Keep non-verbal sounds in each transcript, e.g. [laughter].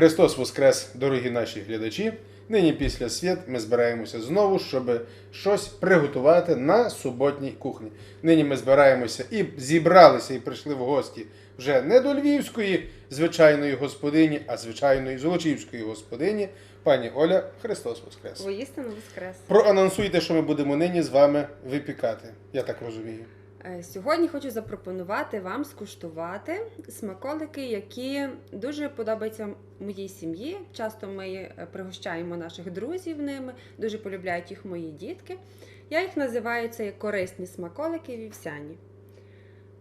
Христос Воскрес, дорогі наші глядачі. Нині після свят ми збираємося знову, щоб щось приготувати на суботній кухні. Нині ми збираємося і зібралися, і прийшли в гості вже не до львівської звичайної господині, а звичайної золочівської господині, пані Оля Христос Воскрес. Воістину воскрес. Проанонсуйте, що ми будемо нині з вами випікати. Я так розумію. Е, Сьогодні хочу запропонувати вам скуштувати смаколики, які дуже подобаються моїй сім'ї. Часто ми е, пригощаємо наших друзів ними, дуже полюбляють їх мої дітки. Я їх називаю це корисні смаколики вівсяні.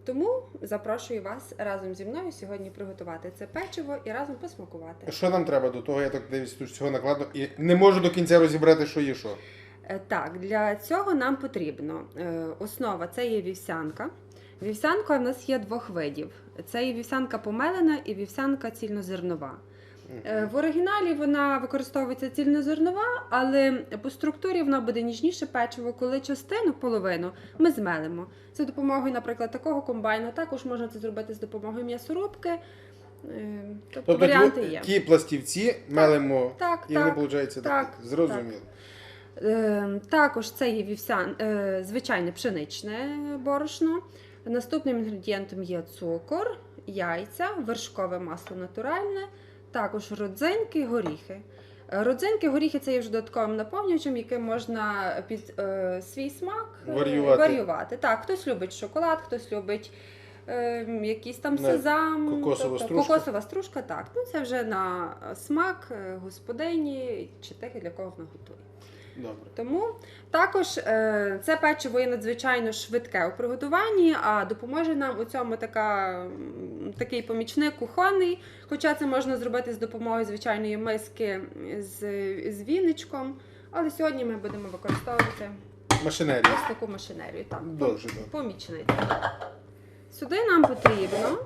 Тому запрошую вас разом зі мною сьогодні приготувати це печиво і разом посмакувати. Що нам треба до того? Я так дивлюсь, тут всього накладно і не можу до кінця розібрати, що є що. Е, Так, для цього нам потрібно е, основа це є вівсянка. Вівсянка в нас є двох видів: це є вівсянка помелена і вівсянка цільнозернова. Е, В оригіналі вона використовується цільнозернова, але по структурі вона буде ніжніше печиво, коли частину, половину ми змелимо. За допомогою, наприклад, такого комбайну. Також можна це зробити з допомогою м'ясорубки. Тобто, Тобто варіанти є. ті пластівці мелимо, Так, і так. вони, виходить, так, так, зрозуміло. Е, Також це є вівсян, е, звичайне пшеничне борошно. Наступним інгредієнтом є цукор, яйця, вершкове масло натуральне, також родзинки, горіхи. Е, Родзинки, горіхи це є вже додатковим наповнювачем, яким можна під е, свій смак е, Варіювати. варіювати. Так, хтось любить шоколад, хтось любить е, якийсь там Не, сезам, кокосова тобто, стружка. кокосова стружка, так. Ну це вже на смак господині чи тих, для кого вона готує. Добре. Тому також е, це печиво є надзвичайно швидке у приготуванні, а допоможе нам у цьому така, такий помічник кухонний. Хоча це можна зробити з допомогою звичайної миски з, з віничком. Але сьогодні ми будемо використовувати Машинерія. ось таку машинерію. Так, Дуже помічник. Сюди нам потрібно.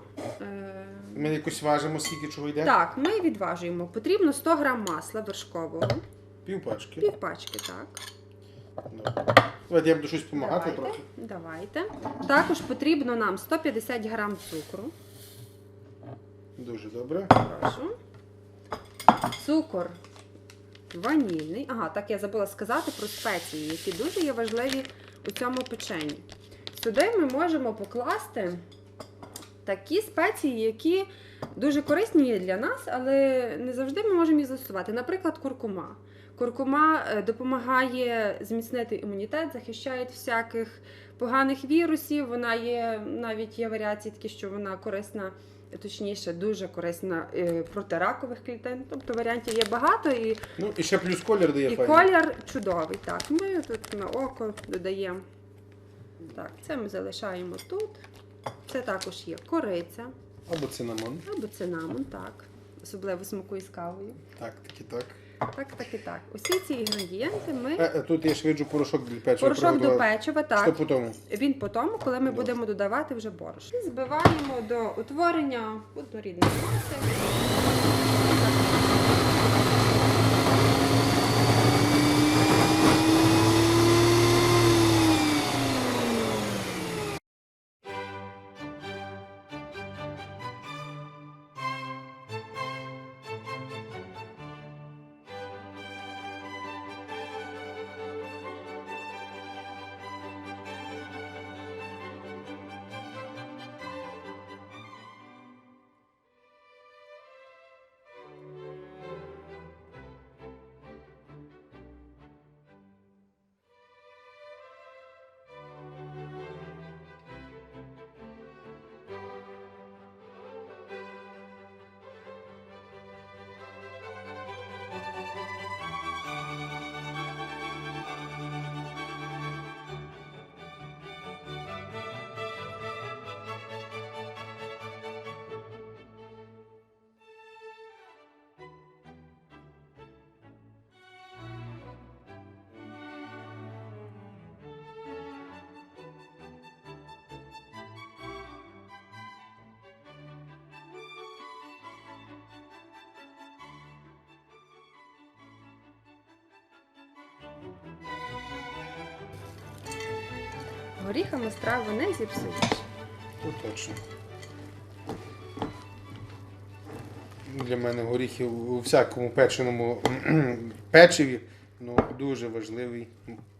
Е, Ми якось важимо, скільки чого йде? так, ми відважуємо. Потрібно 100 грам масла вершкового, Пів пачки. пів пачки, так. Добре. Давайте я буду щось допомагати Давайте. трохи. Давайте. Також потрібно нам 150 грам цукру. Дуже добре. Прошу. Цукор ванільний. Ага, так я забула сказати про спеції, які дуже є важливі у цьому печенні. Сюди ми можемо покласти такі спеції, які дуже корисні є для нас, але не завжди ми можемо їх застосувати. Наприклад, куркума. Куркума е, допомагає зміцнити імунітет, захищає від всяких поганих вірусів. Вона є навіть є варіації такі, що вона корисна, точніше, дуже корисна е, проти ракових клітин. Тобто варіантів є багато і, Ну і ще плюс колір дає і файний. колір чудовий. Так, ми тут на око додаємо. Так, це ми залишаємо тут. Це також є кориця Або цинамон. або цинамон, так. Особливо смакує з кавою. Так, так і так. Так, так і так. Усі ці інгредієнти ми. Е, е, тут я швиджу виджу порошок для печива. Порошок до печива, так. Що по тому? Він по тому, коли ми будемо додавати вже борщ. І Збиваємо до утворення однорідної маси. Горіхами страву не зіпсуєш. Тут точно. для мене горіхи у всякому печеному [clears throat] печиві ну, дуже важливий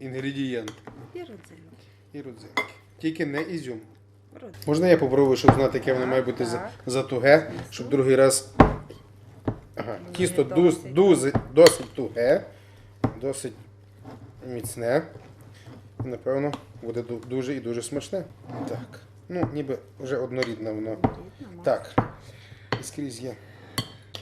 інгредієнт. І родзинки. І родзинки. Тільки не ізюм. Родзинки. Можна я попробую, щоб знати, яке воно має бути за, за туге, щоб другий раз. Ага, тісто дуже, досить туге, досить міцне. І, Напевно, буде дуже і дуже смачне. Так. Ну, ніби вже однорідне воно. Так. І скрізь є.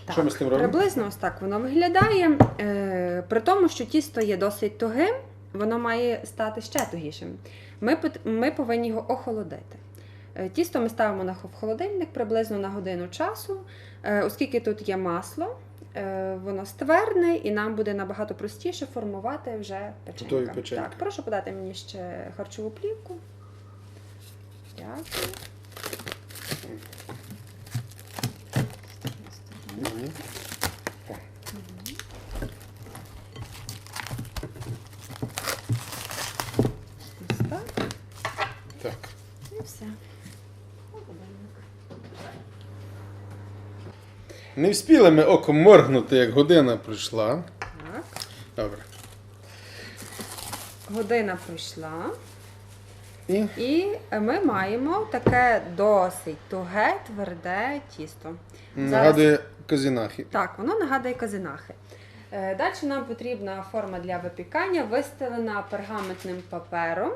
Так, Що ми з тим робимо? Приблизно ось так воно виглядає. Е, при тому, що тісто є досить тугим, воно має стати ще тугішим. Ми, ми повинні його охолодити. Е, Тісто ми ставимо на холодильник приблизно на годину часу, Е, оскільки тут є масло, воно ствердне і нам буде набагато простіше формувати вже печенька. печенька. Так, прошу подати мені ще харчову плівку. Дякую. Мгм. Ось так. Так. І все. Не вспіли ми оком моргнути, як година пройшла. Так. Добре. Година пройшла, І і ми маємо таке досить туге, тверде тісто. нагадує козінахи. Так, воно нагадує казинахи. Е, Далі нам потрібна форма для випікання, вистелена пергаментним папером,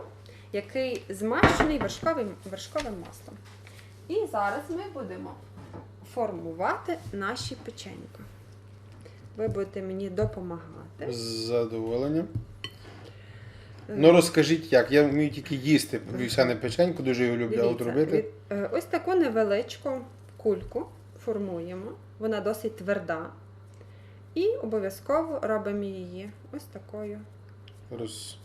який змащений вершковим, вершковим маслом. І зараз ми будемо формувати наші печенька. Ви будете мені допомагати. З задоволенням. Е, Ну розкажіть як. Я вмію тільки їсти вівсяне печеньку, дуже його люблю. От Дивіться, робити. від- е, ось таку невеличку кульку формуємо. Вона досить тверда. І обов'язково робимо її ось такою. Роз...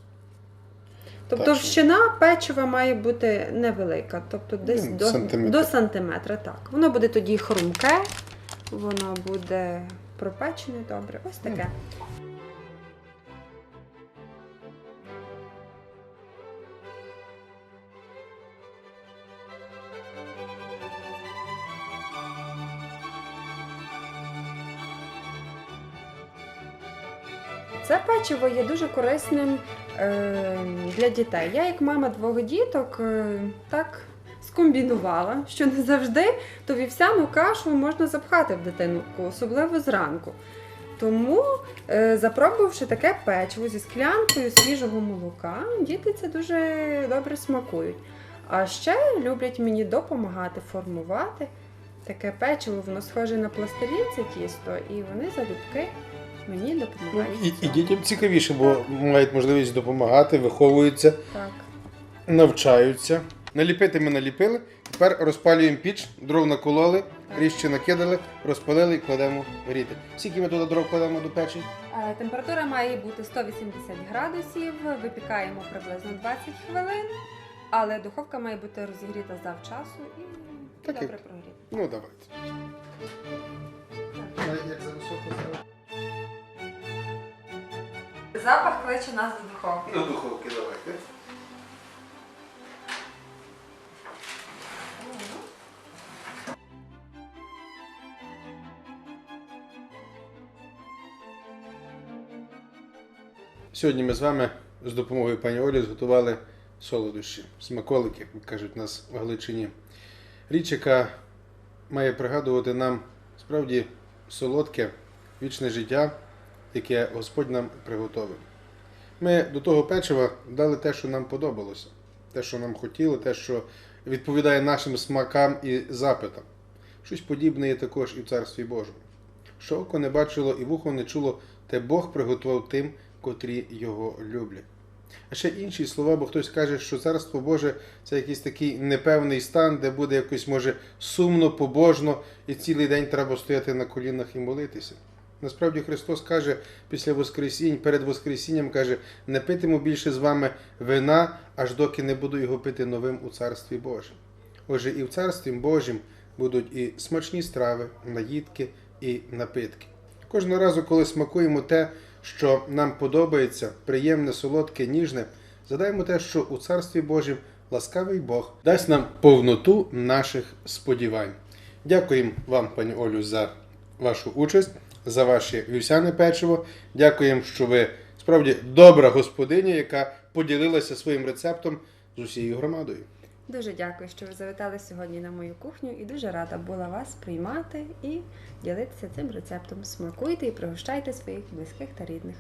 Тобто Так, товщина печива має бути невелика, тобто десь Ну, до, сантиметра. до сантиметра. Так. Воно буде тоді хрумке, воно буде пропечене добре. Ось таке. Печиво є дуже корисним е, для дітей. Я, як мама двох діток, е, так скомбінувала, що не завжди то вівсяну кашу можна запхати в дитинку, особливо зранку. Тому, е, запробувавши таке печиво зі склянкою свіжого молока, діти це дуже добре смакують. А ще люблять мені допомагати формувати таке печиво, воно схоже на пластилін, це тісто, і вони залюбки мені допомагають. і, і дітям цікавіше, бо мають можливість допомагати, виховуються, Так. навчаються. Наліпити ми наліпили. Тепер розпалюємо піч, дров накололи, кріще накидали, розпалили і кладемо гріти. Скільки ми туди дров кладемо до печі? Е, Температура має бути 180 градусів, випікаємо приблизно 20 хвилин, але духовка має бути розігріта завчасу і Так, добре як- прогріта. Ну, давайте. Як за високо Запах кличе нас до духовки. До духовки давайте. Сьогодні ми з вами з допомогою пані Олі зготували солодощі, смаколики, як кажуть у нас в Галичині. Річ, яка має пригадувати нам справді солодке вічне життя, яке Господь нам приготовив. Ми до того печива дали те, що нам подобалося, те, що нам хотіло, те, що відповідає нашим смакам і запитам. Щось подібне є також і в Царстві Божому. Що око не бачило і вухо не чуло, те Бог приготував тим, котрі його люблять. А ще інші слова, бо хтось каже, що Царство Боже це якийсь такий непевний стан, де буде якось, може, сумно, побожно, і цілий день треба стояти на колінах і молитися. Насправді Христос каже після Воскресінь, перед Воскресінням каже, не питиму більше з вами вина, аж доки не буду його пити новим у Царстві Божому. Отже, і в Царстві Божім будуть і смачні страви, наїдки і напитки. Кожного разу, коли смакуємо те, що нам подобається, приємне, солодке, ніжне, задаємо те, що у Царстві Божім ласкавий Бог дасть нам повноту наших сподівань. Дякуємо вам, пані Олю, за вашу участь, за ваше вівсяне печиво. Дякуємо, що ви справді добра господиня, яка поділилася своїм рецептом з усією громадою. Дуже дякую, що ви завітали сьогодні на мою кухню і дуже рада була вас приймати і ділитися цим рецептом. Смакуйте і пригощайте своїх близьких та рідних.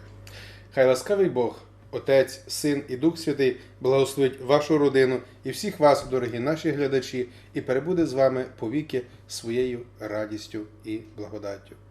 Хай ласкавий Бог, Отець, Син і Дух Святий благословить вашу родину і всіх вас, дорогі наші глядачі, і перебуде з вами повіки своєю радістю і благодаттю.